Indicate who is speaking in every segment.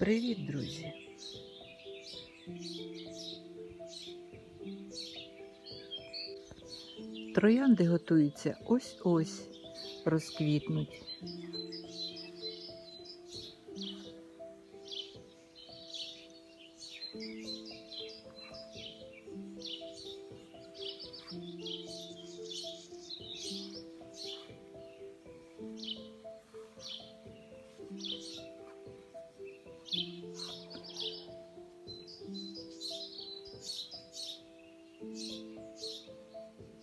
Speaker 1: Привіт, друзі! Троянди готуються ось-ось розквітнуть.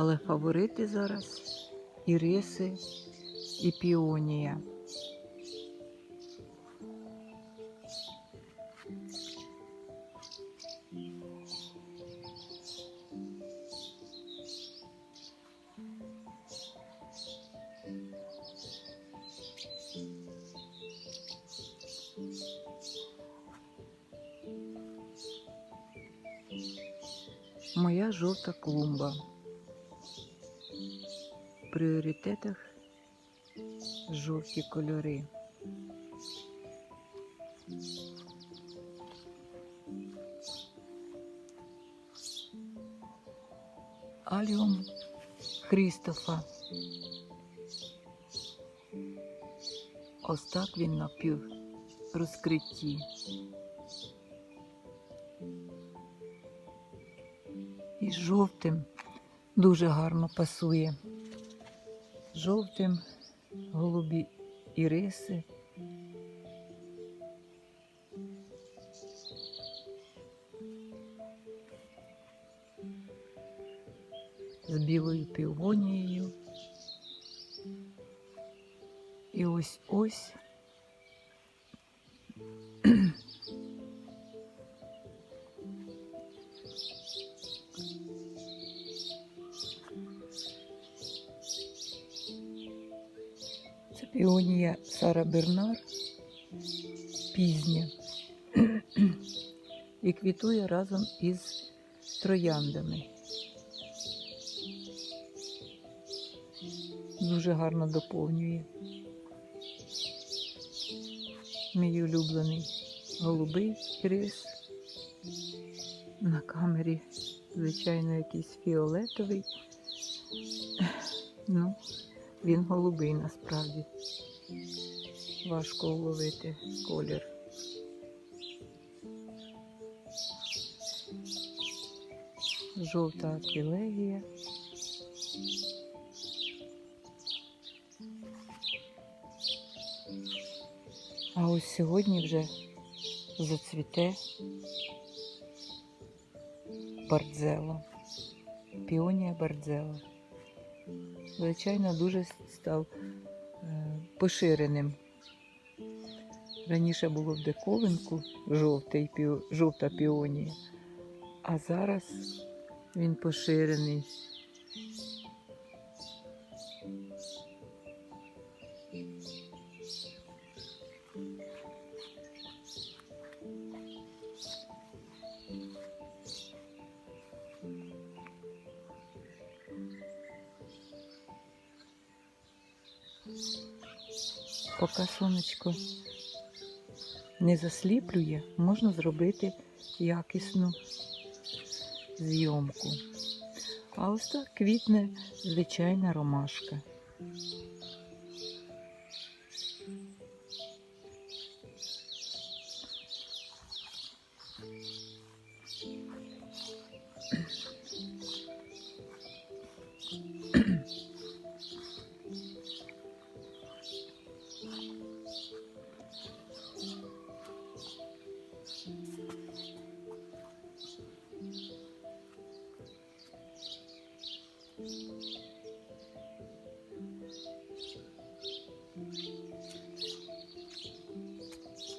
Speaker 1: Але фаворити зараз іриси і піонія. Пріоритетах жовті кольори. Аліум Крістофа. Ось так він напів розкритті. І жовтим дуже гарно пасує. Жовтим голубі іриси. З білою півонією. І ось ось Це піонія Сара Бернар пізня і квітує разом із трояндами. Дуже гарно доповнює. Мій улюблений голубий рис. На камері, звичайно, якийсь фіолетовий. Ну, він голубий насправді. Важко уловити колір. Жовта аквілегія. А ось сьогодні вже зацвіте бардзела. Піонія бардзела звичайно, дуже став е, поширеним. Раніше було в диковинку жовтий, жовта піонія, а зараз він поширений. Поки сонечко не засліплює, можна зробити якісну зйомку. А ось так квітне звичайна ромашка.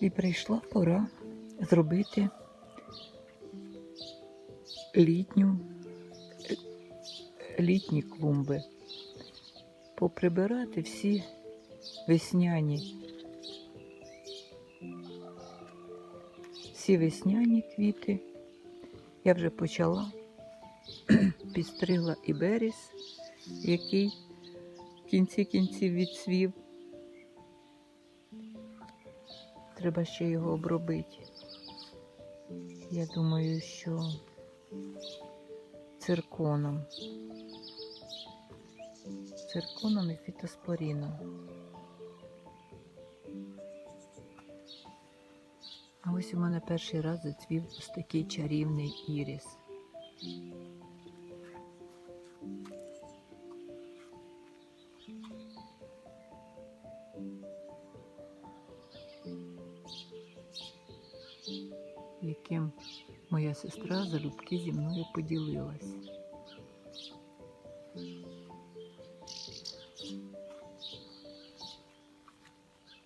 Speaker 1: І прийшла пора зробити літню, літні клумби, поприбирати всі весняні, всі весняні квіти. Я вже почала, підстригла і беріз, який в кінці кінців відцвів. Треба ще його обробити. Я думаю, що цирконом. Цирконом і фітоспоріном. А ось у мене перший раз зацвів ось такий чарівний іріс. Сестра залюбки зі мною поділилась.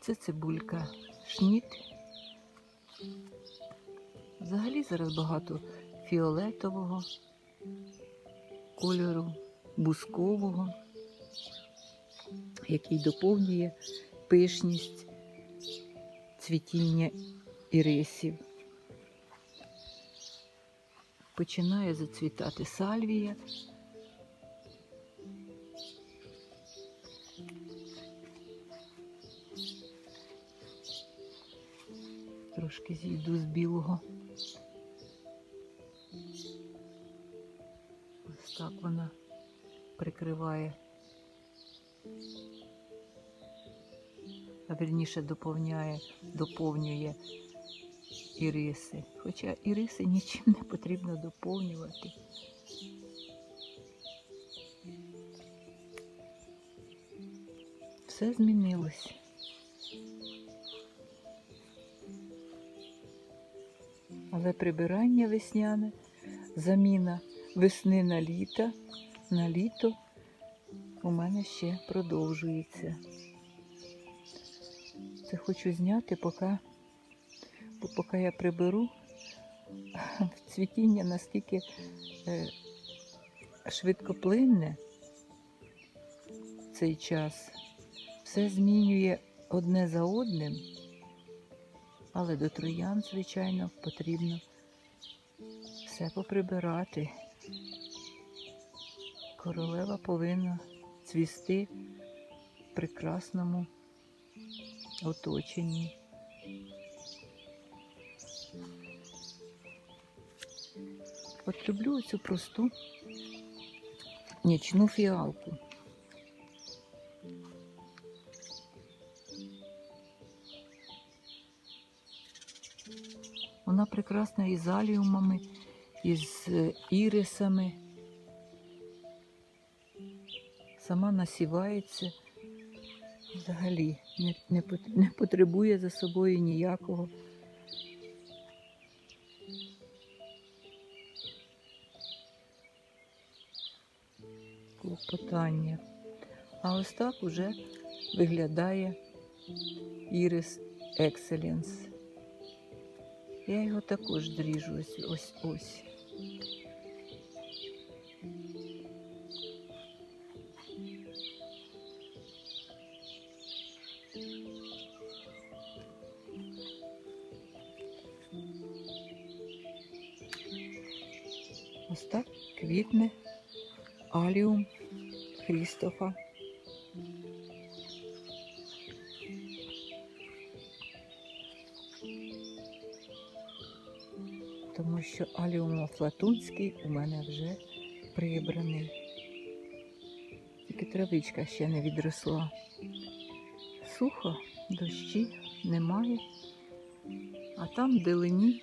Speaker 1: Це цибулька шніт. Взагалі зараз багато фіолетового кольору, бускового, який доповнює пишність цвітіння ірисів. Починає зацвітати сальвія. Трошки зійду з білого. Ось так вона прикриває. А вірніше доповняє, доповнює іриси. Хоча іриси нічим не потрібно доповнювати. Все змінилось. Але прибирання весняне, заміна весни на літо, на літо у мене ще продовжується. Це хочу зняти, поки поки я приберу, цвітіння настільки е, швидкоплинне в цей час, все змінює одне за одним, але до троян, звичайно, потрібно все поприбирати. Королева повинна цвісти в прекрасному оточенні. От люблю цю просту нічну фіалку. Вона прекрасна із аліумами, із е, ірисами. Сама насівається взагалі, не, не, не потребує за собою ніякого клопотання. А ось так уже виглядає Iris Excellence. Я його також дріжу ось ось ось. Ось так квітне аліум Хрістофа. Тому що аліум Афлатунський у мене вже прибраний. Тільки травичка ще не відросла. Сухо, дощі немає. А там в делині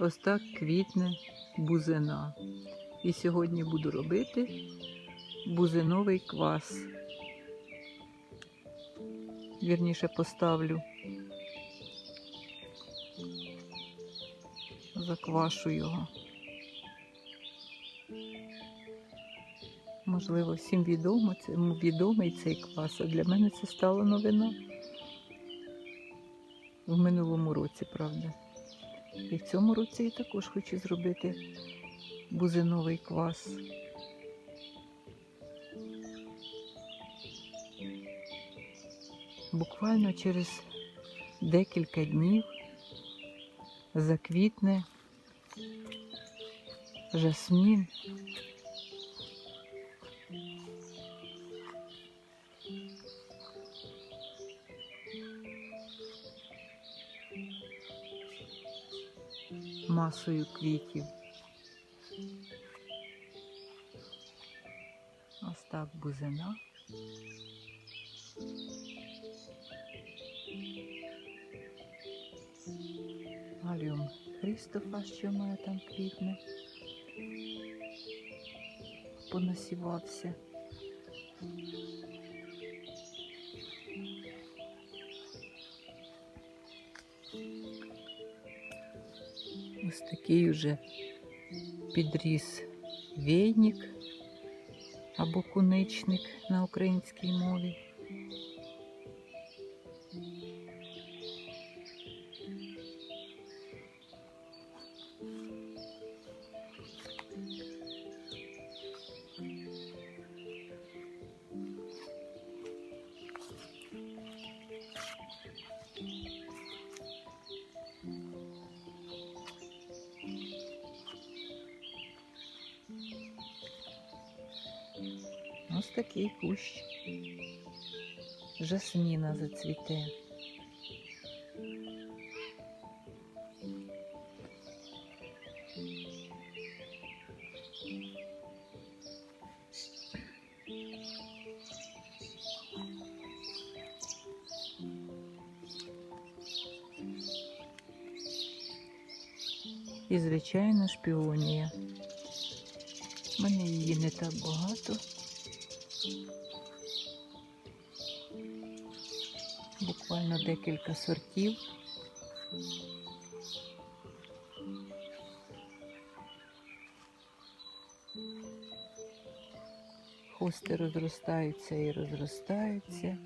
Speaker 1: ось так квітне бузина. І сьогодні буду робити бузиновий квас. Вірніше поставлю. Заквашу його. Можливо, всім відомо, це відомий цей квас, а для мене це стало новина. В минулому році, правда. І в цьому році я також хочу зробити бузиновий квас. Буквально через декілька днів заквітне жасмін. масою квітів. Ось так бузина. Христофа, що має там квітне, понасівався. Ось такий уже підріс вейник або куничник на українській мові. Такий кущ. Жасміна зацвіте. І, звичайно, шпіонія. У мене її не так багато. Буквально декілька сортів. Хости розростаються і розростаються.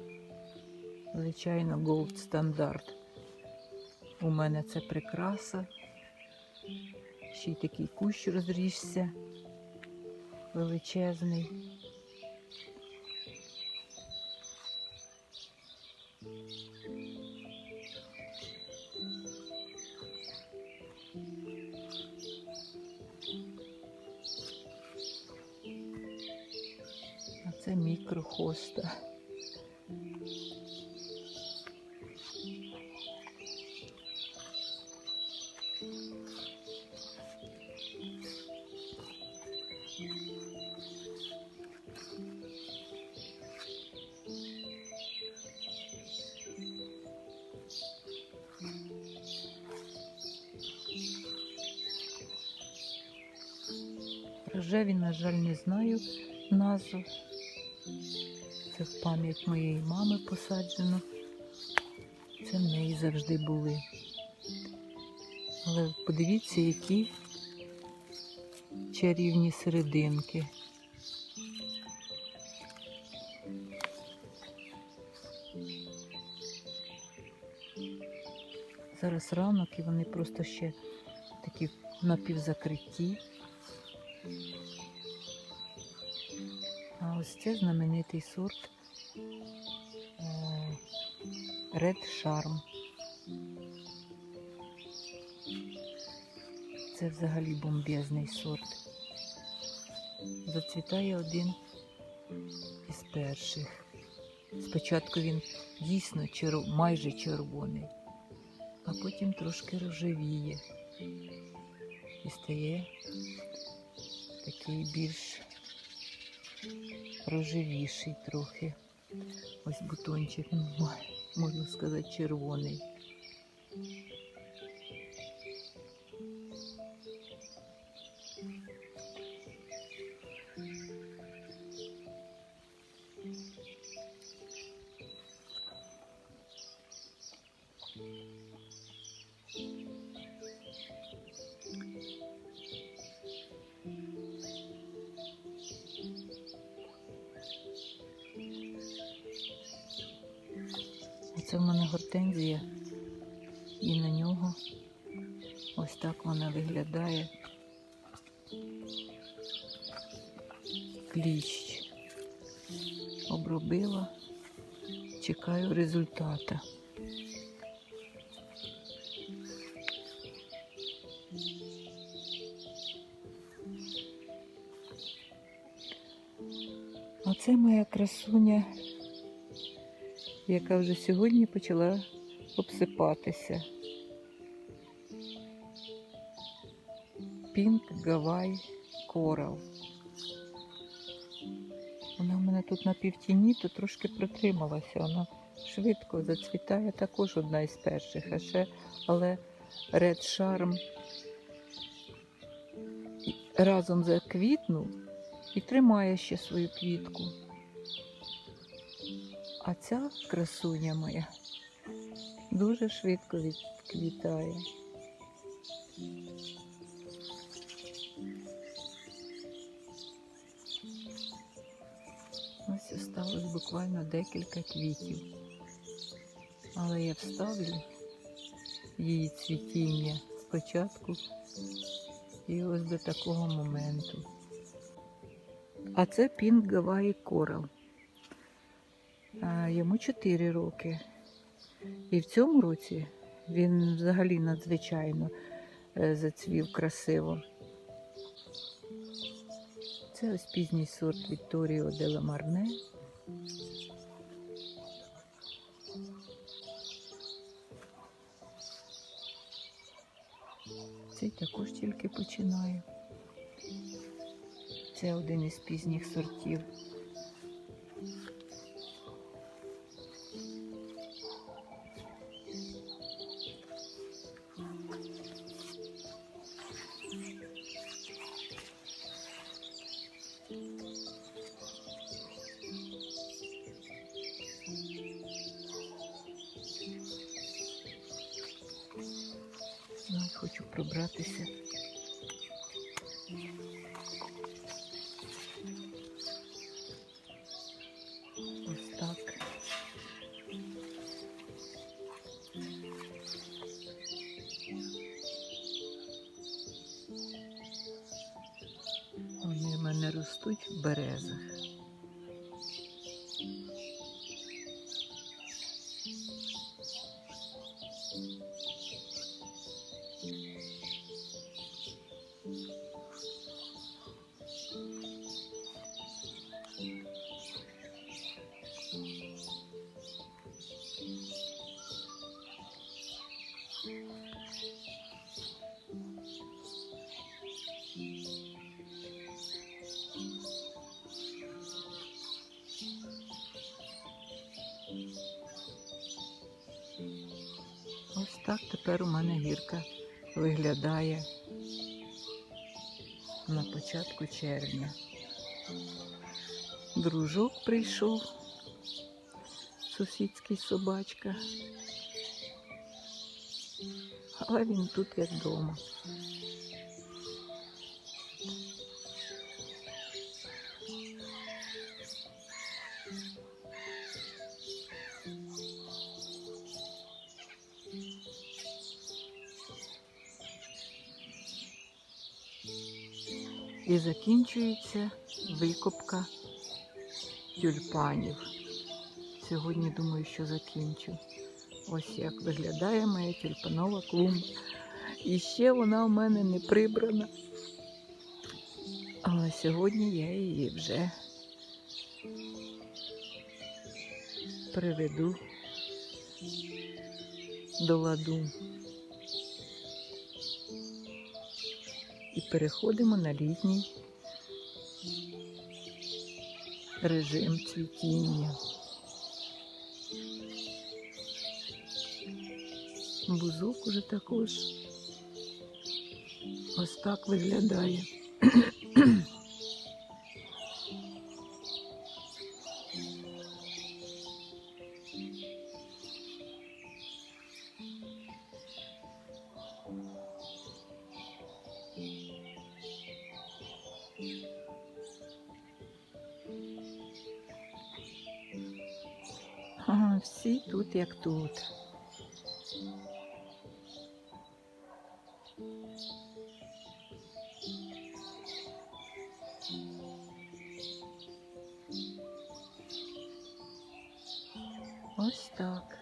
Speaker 1: Звичайно, Gold стандарт. У мене це прикраса. Ще й такий кущ розрісся величезний. Це мікрохоста. Рожеві, на жаль, не знаю назву. Це в пам'ять моєї мами посаджено. Це в неї завжди були. Але подивіться, які чарівні серединки. Зараз ранок і вони просто ще такі напівзакриті. А ось це знаменитий сорт е, Red Charm. Це взагалі бомбезний сорт. Зацвітає один із перших. Спочатку він дійсно черв... майже червоний, а потім трошки рожевіє і стає такий більш рожевіший трохи. Ось бутончик, ну, можна сказати, червоний. Ось так вона виглядає. Кліщ. Обробила. Чекаю результата. А це моя красуня яка вже сьогодні почала обсипатися. Pink Gawai Coral. Вона в мене тут на півтіні, то трошки протрималася. Вона швидко зацвітає, також одна із перших. А ще, але Red Charm разом заквітнув і тримає ще свою квітку. А ця красуня моя дуже швидко відквітає. Буквально декілька квітів. Але я вставлю її цвітіння спочатку і ось до такого моменту. А це Pink Hawaii Coral. Йому 4 роки. І в цьому році він взагалі надзвичайно е, зацвів красиво. Це ось пізній сорт Вікторіо де ла Марне. Цей також тільки починає. Це один із пізніх сортів. Пробратися. Ось так. Вони в мене ростуть в березах. Так тепер у мене гірка виглядає на початку червня. Дружок прийшов, сусідський собачка. Але він тут як вдома. І закінчується викопка тюльпанів. Сьогодні думаю, що закінчу. Ось як виглядає моя тюльпанова клумба. І ще вона в мене не прибрана. Але сьогодні я її вже приведу до ладу. Переходимо на літній режим цвітіння. Бузок уже також ось так виглядає. Тут. Ось так.